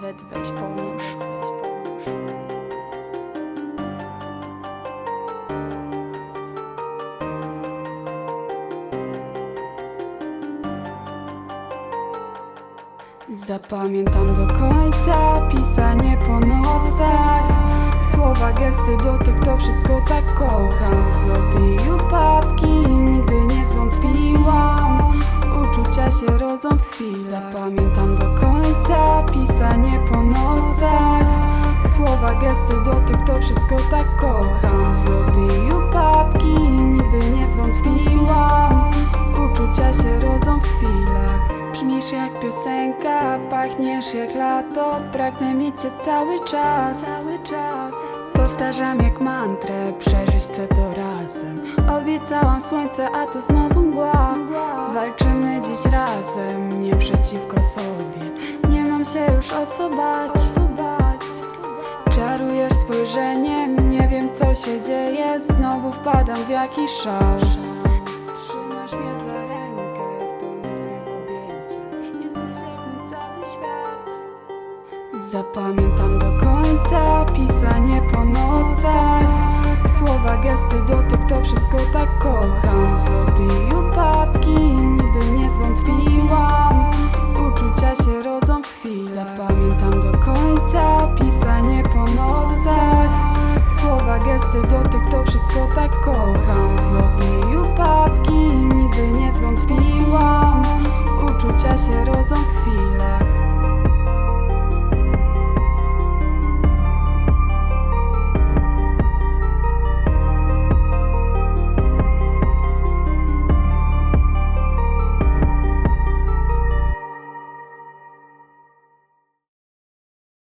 nawet weź pomóż. Zapamiętam do końca pisanie po nocach. Słowa, gesty, dotyk, to wszystko tak kocham. Zloty i upadki, nigdy nie zwątpiłam. Uczucia się rodzą w chwili. Zapamiętam do końca Słowa, gesty, dotyk, to wszystko tak kocham Zloty i upadki, nigdy nie zwątpiłam Uczucia się rodzą w chwilach. Brzmisz jak piosenka, pachniesz jak lato. Pragnę mieć cię cały czas. Cały czas. Powtarzam jak mantrę, przeżyć chcę to razem. Obiecałam słońce, a to znowu mgła. Walczymy dziś razem, nie przeciwko sobie. Nie mam się już o co bać Czarujesz spojrzeniem, nie wiem co się dzieje. Znowu wpadam w jakiś szał Trzymasz mnie za rękę, tonę w twych objęciach. Jesteś jak mój cały świat. Zapamiętam do końca pisanie po nocach. Słowa, gesty, dotyk, to wszystko końca Pisanie po nocach. Słowa, gesty, dotyk To wszystko tak kocham. Zloty i upadki Nigdy nie zwątpiłam. Uczucia się rodzą w chwilach